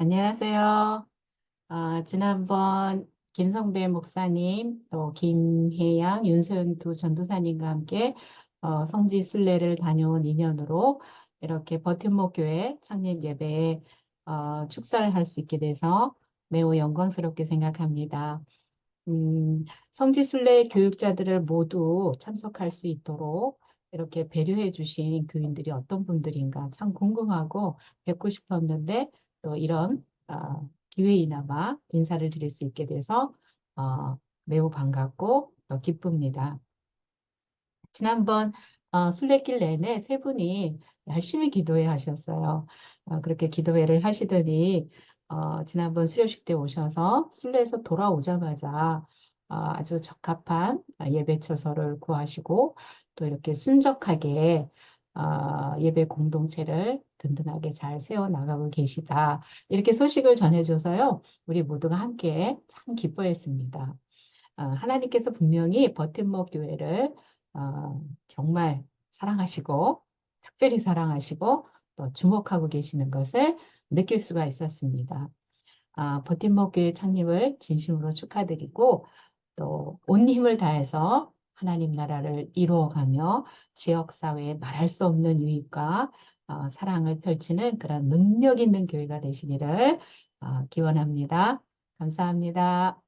안녕하세요. 아, 지난번 김성배 목사님, 또 김혜양, 윤소연 두 전도사님과 함께 어, 성지 순례를 다녀온 인연으로 이렇게 버팀목 교회 창립 예배에 어, 축사를 할 수 있게 돼서 매우 영광스럽게 생각합니다. 음, 성지 순례 교육자들을 모두 참석할 수 있도록 이렇게 배려해 주신 교인들이 어떤 분들인가 참 궁금하고 뵙고 싶었는데 또 이런 어, 기회이나마 인사를 드릴 수 있게 돼서 어, 매우 반갑고 또 기쁩니다. 지난번 어, 순례길 내내 세 분이 열심히 기도회 하셨어요. 어, 그렇게 기도회를 하시더니 어, 지난번 수료식 때 오셔서 순례에서 돌아오자마자 어, 아주 적합한 예배 처소를 구하시고 또 이렇게 순적하게 어, 예배 공동체를 든든하게 잘 세워나가고 계시다. 이렇게 소식을 전해줘서요. 우리 모두가 함께 참 기뻐했습니다. 어, 하나님께서 분명히 버팀목 교회를 어, 정말 사랑하시고 특별히 사랑하시고 또 주목하고 계시는 것을 느낄 수가 있었습니다. 아, 버팀목 교회 창립을 진심으로 축하드리고 또 온 힘을 다해서 하나님 나라를 이루어가며 지역사회에 말할 수 없는 유익과 어, 사랑을 펼치는 그런 능력 있는 교회가 되시기를 어, 기원합니다. 감사합니다.